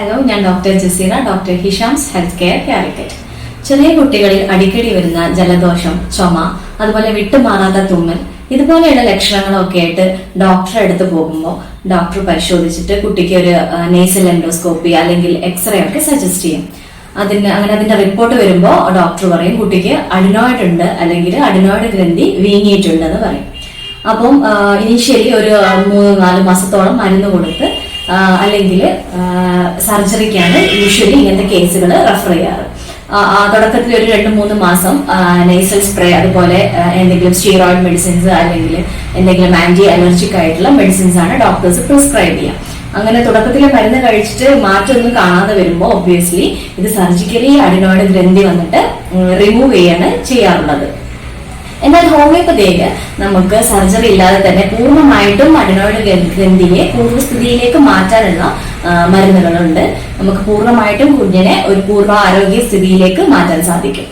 Hello ഞാൻ doctor Jaseera doctor Hisham's health care Calicut. ചെറിയ കുട്ടികളിൽ അടിക്കടി വരുന്ന ജലദോഷം ചുമ അതുപോലെ വിട്ടുമാറാത്ത തുമ്മൽ ഇതുപോലെയുള്ള ലക്ഷണങ്ങളൊക്കെ ആയിട്ട് ഡോക്ടറെ അടുത്ത് പോകുമ്പോൾ ഡോക്ടർ പരിശോധിച്ചിട്ട് കുട്ടിക്ക് ഒരു നേസൽ എൻഡോസ്കോപ്പി അല്ലെങ്കിൽ എക്സ്റേ ഒക്കെ സജസ്റ്റ് ചെയ്യും. അതിന് അങ്ങനെ അതിന്റെ റിപ്പോർട്ട് വരുമ്പോൾ ഡോക്ടർ പറയും കുട്ടിക്ക് അഡിനോയിഡ് ഉണ്ട് അല്ലെങ്കിൽ അഡിനോയിഡ് ഗ്രന്ഥി വീങ്ങിയിട്ടുണ്ട് എന്ന് പറയും. അപ്പം ഇനീഷ്യലി ഒരു മൂന്ന് നാല് മാസത്തോളം മരുന്ന് കൊടുത്ത് അല്ലെങ്കിൽ സർജറിക്കാണ് യൂഷ്വലി ഇങ്ങനത്തെ കേസുകൾ റെഫർ ചെയ്യാറ്. തുടക്കത്തിൽ ഒരു രണ്ട് മൂന്ന് മാസം നെയ്സൽ സ്പ്രേ അതുപോലെ എന്തെങ്കിലും സ്റ്റീറോയിഡ് മെഡിസിൻസ് അല്ലെങ്കിൽ എന്തെങ്കിലും ആന്റി അലർജിക് ആയിട്ടുള്ള മെഡിസിൻസ് ആണ് ഡോക്ടേഴ്സ് പ്രിസ്ക്രൈബ് ചെയ്യുക അങ്ങനെ തുടക്കത്തിൽ മരുന്ന് കഴിച്ചിട്ട് മാറ്റമൊന്നും കാണാതെ വരുമ്പോൾ ഒബ്വിയസ്ലി ഇത് സർജിക്കലി അഡിനോയിഡ് ഗ്രന്ഥി വന്നിട്ട് റിമൂവ് ചെയ്യാണ് ചെയ്യാറുള്ളത്. എന്നാൽ ഹോമിയോപ്പതിയിൽ നമുക്ക് സർജറി ഇല്ലാതെ തന്നെ പൂർണമായിട്ടും അഡിനോയിഡ് ഗ്രന്ഥി- ഗ്രന്ഥിയെ പൂർവസ്ഥിതിയിലേക്ക് മാറ്റാനുള്ള മരുന്നുകളുണ്ട്. നമുക്ക് പൂർണമായിട്ടും കുഞ്ഞിനെ ഒരു പൂർവ ആരോഗ്യ സ്ഥിതിയിലേക്ക് മാറ്റാൻ സാധിക്കും.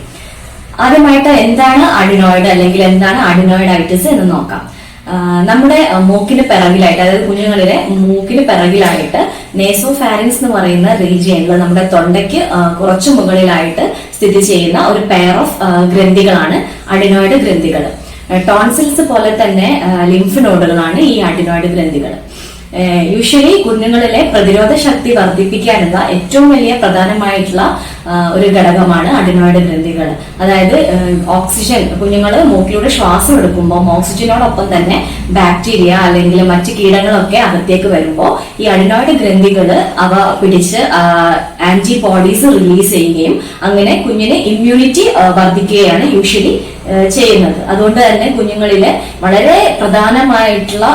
ആദ്യമായിട്ട് എന്താണ് അഡിനോയിഡ് അല്ലെങ്കിൽ എന്താണ് അഡിനോയിഡൈറ്റിസ് എന്ന് നോക്കാം. നമ്മുടെ മൂക്കിന് പിറകിലായിട്ട് അതായത് കുഞ്ഞുങ്ങളിലെ മൂക്കിന് പിറകിലായിട്ട് നേസോ ഫാരിൻസ് എന്ന് പറയുന്ന റീജിയനിൽ നമ്മുടെ തൊണ്ടയ്ക്ക് കുറച്ചു മുകളിലായിട്ട് സ്ഥിതി ചെയ്യുന്ന ഒരു പെയർ ഓഫ് ഗ്രന്ഥികളാണ് അഡിനോയിഡ് ഗ്രന്ഥികൾ ടോൺസിൽസ് പോലെ തന്നെ ലിംഫ് നോഡുകളാണ് ഈ അഡിനോയിഡ് ഗ്രന്ഥികൾ യൂഷ്വലി കുഞ്ഞുങ്ങളിലെ പ്രതിരോധ ശക്തി വർദ്ധിപ്പിക്കാനുള്ള ഏറ്റവും വലിയ പ്രധാനമായിട്ടുള്ള ഒരു ഘടകമാണ് അഡിനോയിഡ് ഗ്രന്ഥികൾ. അതായത് ഓക്സിജൻ. കുഞ്ഞുങ്ങൾ മൂക്കിലൂടെ ശ്വാസം എടുക്കുമ്പോൾ ഓക്സിജനോടൊപ്പം തന്നെ ബാക്ടീരിയ അല്ലെങ്കിൽ മറ്റ് കീടങ്ങളൊക്കെ അകത്തേക്ക് വരുമ്പോൾ ഈ അഡിനോയിഡ് ഗ്രന്ഥികൾ അവ പിടിച്ച് ആന്റിബോഡീസ് റിലീസ് ചെയ്യുകയും അങ്ങനെ കുഞ്ഞിന് ഇമ്മ്യൂണിറ്റി വർദ്ധിക്കുകയാണ് യൂഷ്വലി ചെയ്യുന്നത്. അതുകൊണ്ട് തന്നെ കുഞ്ഞുങ്ങളിലെ വളരെ പ്രധാനമായിട്ടുള്ള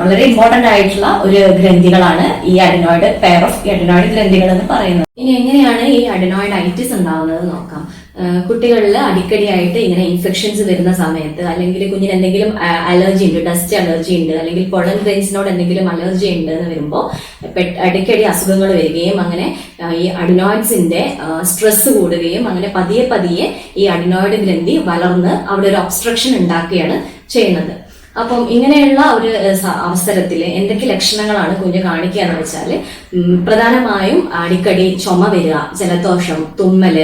വളരെ ഇമ്പോർട്ടന്റ് ആയിട്ടുള്ള ഒരു ഗ്രന്ഥികളാണ് ഈ അഡിനോയിഡ് പെയർ ഓഫ് അഡിനോയിഡ് ഗ്രന്ഥികൾ എന്ന് പറയുന്നത്. ഇനി എങ്ങനെയാണ് ഈ അഡിനോയിഡ് ഐറ്റിസ് ഉണ്ടാവുന്നത് നോക്കാം. കുട്ടികളിൽ അടിക്കടിയായിട്ട് ഇങ്ങനെ ഇൻഫെക്ഷൻസ് വരുന്ന സമയത്ത് അല്ലെങ്കിൽ കുഞ്ഞിന് എന്തെങ്കിലും അലർജി ഉണ്ട് ഡസ്റ്റ് അലർജി ഉണ്ട് അല്ലെങ്കിൽ പൊളൻ ഗ്രെയിൻസിനോട് എന്തെങ്കിലും അലർജി ഉണ്ട് എന്ന് വരുമ്പോൾ അടിക്കടി അസുഖങ്ങൾ വരികയും അങ്ങനെ ഈ അഡിനോയിഡ്സിന്റെ സ്ട്രെസ് കൂടുകയും അങ്ങനെ പതിയെ പതിയെ ഈ അഡിനോയിഡ് ഗ്രന്ഥി വളർന്ന് അവിടെ ഒരു ഒബ്സ്ട്രക്ഷൻ ഉണ്ടാക്കുകയാണ് ചെയ്യുന്നത്. അപ്പം ഇങ്ങനെയുള്ള ഒരു അവസരത്തിൽ എന്തൊക്കെ ലക്ഷണങ്ങളാണ് കുഞ്ഞ് കാണിക്കുക എന്ന് വെച്ചാൽ പ്രധാനമായും അടിക്കടി ചുമ വരിക ജലദോഷം തുമ്മൽ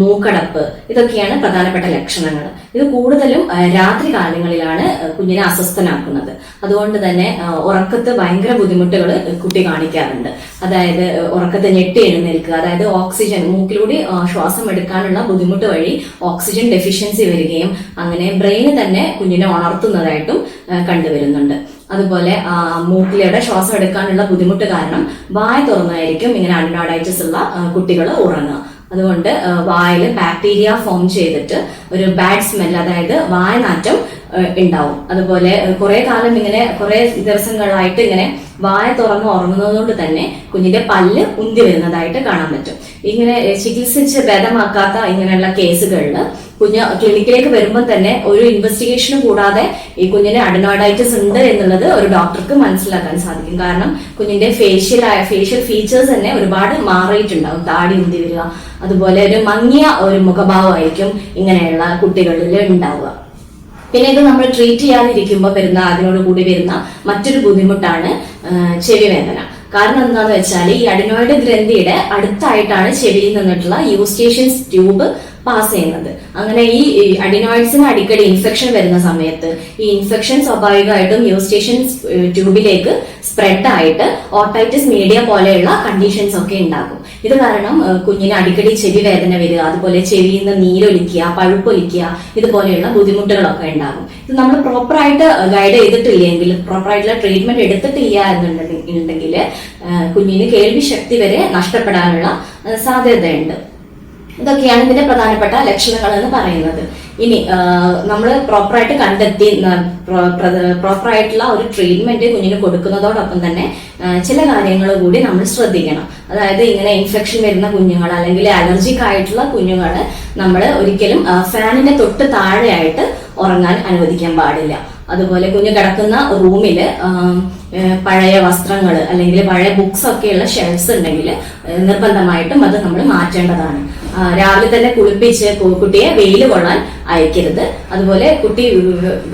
മൂക്കടപ്പ്. ഇതൊക്കെയാണ് പ്രധാനപ്പെട്ട ലക്ഷണങ്ങൾ. ഇത് കൂടുതലും രാത്രി കാലങ്ങളിലാണ് കുഞ്ഞിനെ അസ്വസ്ഥനാക്കുന്നത്. അതുകൊണ്ട് തന്നെ ഉറക്കത്ത് ഭയങ്കര ബുദ്ധിമുട്ടുകൾ കുട്ടി കാണിക്കാറുണ്ട്. അതായത് ഉറക്കത്ത് ഞെട്ടി എഴുന്നേൽക്കുക അതായത് ഓക്സിജൻ മൂക്കിലൂടെ ശ്വാസം എടുക്കാനുള്ള ബുദ്ധിമുട്ട് വഴി ഓക്സിജൻ ഡെഫിഷ്യൻസി വരികയും അങ്ങനെ ബ്രെയിന് തന്നെ കുഞ്ഞിനെ ഉണർത്തുന്നതായിട്ടും കണ്ടുവരുന്നുണ്ട്. അതുപോലെ മൂക്കിലൂടെ ശ്വാസം എടുക്കാനുള്ള ബുദ്ധിമുട്ട് കാരണം വായ തുറന്നായിരിക്കും ഇങ്ങനെ അൺനോഡൈറ്റിസ് ഉള്ള കുട്ടികൾ ഉറങ്ങുക. അതുകൊണ്ട് വായിൽ ബാക്ടീരിയ ഫോം ചെയ്തിട്ട് ഒരു ബാഡ് സ്മെൽ അതായത് വായനാറ്റം ഉണ്ടാവും. അതുപോലെ കുറെ കാലം ഇങ്ങനെ കുറെ ദിവസങ്ങളായിട്ട് ഇങ്ങനെ വായ തുറന്ന് ഉറങ്ങുന്നതുകൊണ്ട് തന്നെ കുഞ്ഞിന്റെ പല്ല് ഉന്തി വരുന്നതായിട്ട് കാണാൻ പറ്റും. ഇങ്ങനെ ചികിത്സിച്ച് ഭേദമാക്കാത്ത ഇങ്ങനെയുള്ള കേസുകളിൽ കുഞ്ഞ് ക്ലിനിക്കിലേക്ക് വരുമ്പോൾ തന്നെ ഒരു ഇൻവെസ്റ്റിഗേഷനും കൂടാതെ ഈ കുഞ്ഞിന് അഡനോയിഡൈറ്റിസ് ഉണ്ട് എന്നുള്ളത് ഒരു ഡോക്ടർക്ക് മനസ്സിലാക്കാൻ സാധിക്കും. കാരണം കുഞ്ഞിന്റെ ഫേഷ്യൽ ആയ ഫേഷ്യൽ ഫീച്ചേഴ്സ് തന്നെ ഒരുപാട് മാറിയിട്ടുണ്ടാവും. താടി ഉന്തി വരിക അതുപോലെ ഒരു മങ്ങിയ ഒരു മുഖഭാവമായിരിക്കും ഇങ്ങനെയുള്ള കുട്ടികളിൽ ഉണ്ടാവുക. പിന്നെ ഇത് നമ്മൾ ട്രീറ്റ് ചെയ്യാതിരിക്കുമ്പോൾ വരുന്ന അതിനോട് കൂടി വരുന്ന മറ്റൊരു ബുദ്ധിമുട്ടാണ് ചെവി വേദന. കാരണം എന്താണെന്ന് വെച്ചാൽ ഈ അഡിനോയിഡ് ഗ്രന്ഥിയുടെ അടുത്തായിട്ടാണ് ചെവിയിൽ നിന്നിട്ടുള്ള യൂസ്റ്റേഷ്യൻസ് ട്യൂബ് പാസ് ചെയ്യുന്നത്. അങ്ങനെ ഈ അഡിനോയിഡ്സിന് അടിക്കടി ഇൻഫെക്ഷൻ വരുന്ന സമയത്ത് ഈ ഇൻഫെക്ഷൻ സ്വാഭാവികമായിട്ടും യൂസ്റ്റേഷ്യൻസ് ട്യൂബിലേക്ക് സ്പ്രെഡ് ആയിട്ട് ഓട്ടൈറ്റിസ് മീഡിയ പോലെയുള്ള കണ്ടീഷൻസ് ഒക്കെ ഉണ്ടാകും. ഇത് കാരണം കുഞ്ഞിന് അടിക്കടി ചെവി വേദന വരിക അതുപോലെ ചെവിയിൽ നിന്ന് നീരൊലിക്കുക പഴുപ്പൊലിക്കുക ഇതുപോലെയുള്ള ബുദ്ധിമുട്ടുകളൊക്കെ ഉണ്ടാകും. ഇത് നമ്മൾ പ്രോപ്പറായിട്ട് ഗൈഡ് ചെയ്തിട്ടില്ലെങ്കിൽ പ്രോപ്പറായിട്ടുള്ള ട്രീറ്റ്മെന്റ് എടുത്തിട്ടില്ല എന്നുണ്ടെങ്കിൽ കുഞ്ഞിന് കേൾവി ശക്തി വരെ നഷ്ടപ്പെടാനുള്ള സാധ്യതയുണ്ട്. ഇതൊക്കെയാണ് ഇതിന്റെ പ്രധാനപ്പെട്ട ലക്ഷണങ്ങൾ എന്ന് പറയുന്നത്. ഇനി നമ്മൾ പ്രോപ്പറായിട്ട് കണ്ടെത്തി പ്രോപ്പറായിട്ടുള്ള ഒരു ട്രീറ്റ്മെന്റ് കുഞ്ഞിന് കൊടുക്കുന്നതോടൊപ്പം തന്നെ ചില കാര്യങ്ങൾ കൂടി നമ്മൾ ശ്രദ്ധിക്കണം. അതായത് ഇങ്ങനെ ഇൻഫെക്ഷൻ വരുന്ന കുഞ്ഞുങ്ങൾ അല്ലെങ്കിൽ അലർജിക് ആയിട്ടുള്ള കുഞ്ഞുങ്ങൾ നമ്മൾ ഒരിക്കലും ഫാനിന്റെ തൊട്ട് താഴെയായിട്ട് ഉറങ്ങാൻ അനുവദിക്കാൻ പാടില്ല. അതുപോലെ കുഞ്ഞ് കിടക്കുന്ന റൂമിൽ പഴയ വസ്ത്രങ്ങൾ അല്ലെങ്കിൽ പഴയ ബുക്സ് ഒക്കെയുള്ള ഷെൽഫ്സ് ഉണ്ടെങ്കിൽ നിർബന്ധമായിട്ടും അത് നമ്മൾ മാറ്റേണ്ടതാണ്. രാവിലെ തന്നെ കുളിപ്പിച്ച് കുട്ടിയെ വെയിൽ കൊള്ളാൻ അയക്കരുത്. അതുപോലെ കുട്ടി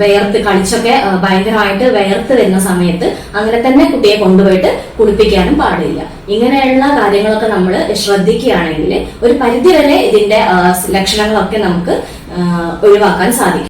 വേർത്ത് കളിച്ചൊക്കെ ഭയങ്കരമായിട്ട് വേർത്ത് വരുന്ന സമയത്ത് അങ്ങനെ തന്നെ കുട്ടിയെ കൊണ്ടുപോയിട്ട് കുളിപ്പിക്കാനും പാടില്ല. ഇങ്ങനെയുള്ള കാര്യങ്ങളൊക്കെ നമ്മൾ ശ്രദ്ധിക്കുകയാണെങ്കിൽ ഒരു പരിധിവരെ ഇതിന്റെ ലക്ഷണങ്ങളൊക്കെ നമുക്ക് ഒഴിവാക്കാൻ സാധിക്കും.